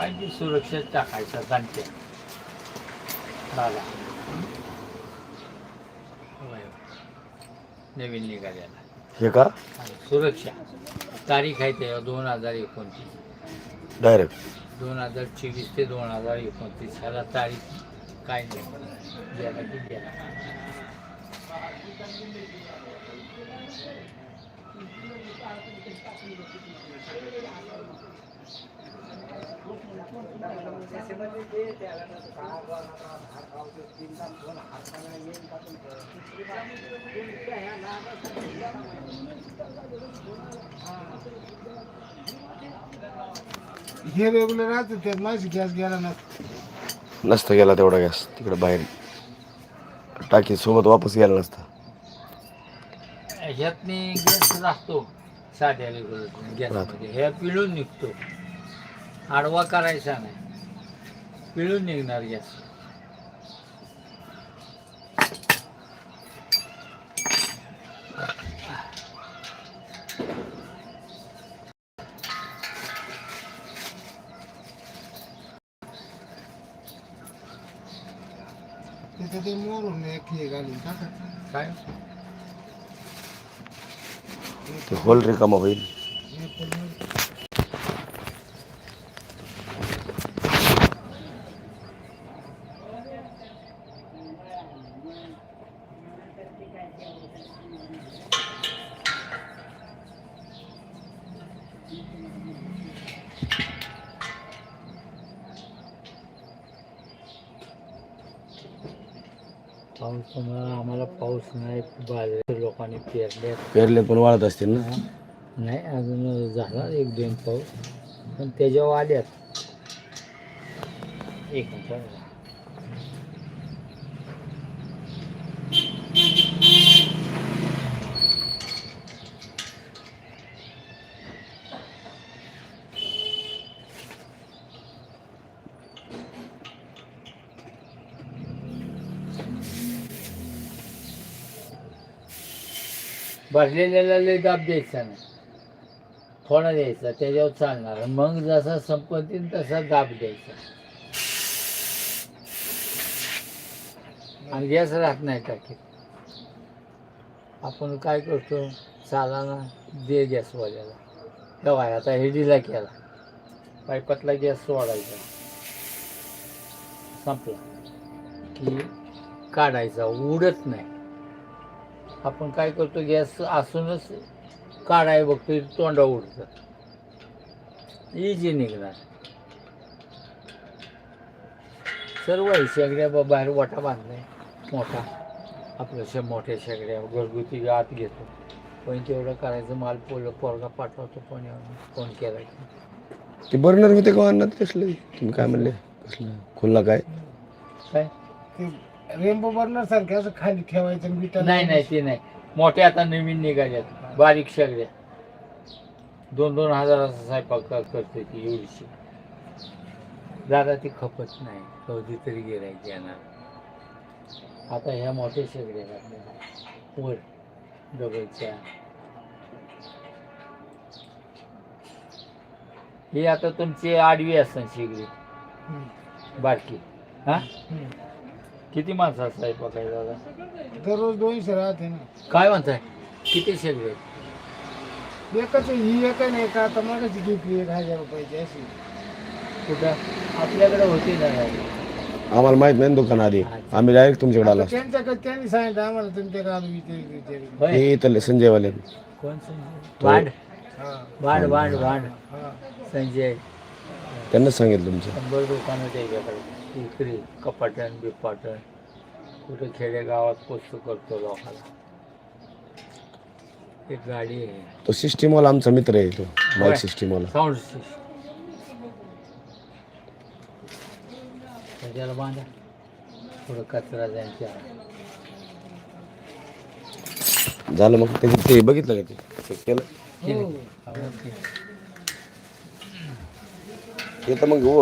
पाहिजे सुरक्षित टाकायचा सांगते दादा. नवीन निघालेला हे का? सुरक्षा. तारीख आहे त्याच्यावर दोन हजार एकोणतीस. डायरेक्ट. दोन हजार चोवीस ते दोन हजार एकोणतीस. ह्याला तारीख काय नाही. गेला की गेला हे रेग्युलर राहतं त्यात माझी गॅस गेला ना नसता गेला तेवढा गॅस तिकडे बाहेर टाकी सोबत वापस गेला नसता ह्यातनी गॅस राहतो साध्या रेग्युलर गॅसमध्ये ह्या पिळून निघतो. आडवा करायचा नाही. पिळून निघणार गॅस. तिथं ते मोरून एक हे घालून काय? ते होल रिकामा होईल पावसामुळं आम्हाला पाऊस नाही बाजार लोकांनी पेरले पेरले पण वाळत असतील ना? नाही अजून झाला एक दोन पाऊस. पण त्याच्यावर आल्यात. एक मिनिट भरलेल्याला लय दाब द्यायचा नाही. थोडा द्यायचा त्याच्यावर चालणार. मग जसा संपत्ती तसा दाब द्यायचा. आणि गॅस राहत नाही टाकीत. आपण काय करतो? चालाना दे गॅसवाल्याला. तेव्हा आता हेडीला केला. पायपातला गॅस सोडायचा. संपला. की काढायचा उडत नाही. आपण काय करतो गॅस असूनच काढाय बघतो तोंडा उडतं. इजी निघणार. सर्व आहे शेगड्या बा- बाहेर वाटा बांधलाय मोठा. आपलं शे मोठ्या शेगड्या घरगुती आत घेतो. पण तेवढं करायचं माल पोल पोरगा पाठवतो पण फोन केला ते बर्नर होते का अन्नात कसले तुम्ही काय म्हणले? कसलं? खुल्ला काय? काय? रेनबो बर्नर सारखे असं खाली ठेवायचं आणि विटा नाही नाही ते नाही. मोठे आता नवीन निघाल्यात बारीक शेगड्या दोन दोन हजाराचा स्वयंपाक क- करते ती एवढीशी. दादा ती खपत नाही. कधी तरी गिरायची येणार. आता ह्या मोठ्या शेगड्या आपल्याला वर डबलच्या ही आता तुमची आडवी असेल शेगडी. हम्म. बारकी. हा? हम्म. किती माणसाचा स्वयंपाक आहे दादा? दररोज दोनशे राहते ना. काय म्हणताय? किती आहेत? एकच ही एक नाही का आता मगाची घेतली एक हजार रुपयाची अशी. कुठं? आपल्याकडे होती ना. आम्हाला माहीत नाही ना दुकान आधी आम्ही डायरेक्ट तुमच्याकडे आलो त्यांच्याकडे त्यांनी सांगितलं आम्हाला तुमच्याकडे आलो विचारी विचारी होय. हे इथले संजयवाले. कोण संजय? वांड. हा. वांड वांड वांड. हा. संजय. त्यांनाच सांगितलं तुमचं. शंभर दुकानं इकडे कपाटण बिपाटण कुठे खेडेगावात पोस्ट करतो लोकांना. एक गाडी आहे. तो सिस्टीमवाला आमचा मित्र आहे तो. माईक सिस्टीमवाला. साऊंड सिस्टम त्याच्याला बांधा. थोडं कचरा जायच्या झालं मग त्याची ते बघितलं का ते? ते केलं? हो. ते तर मग हो,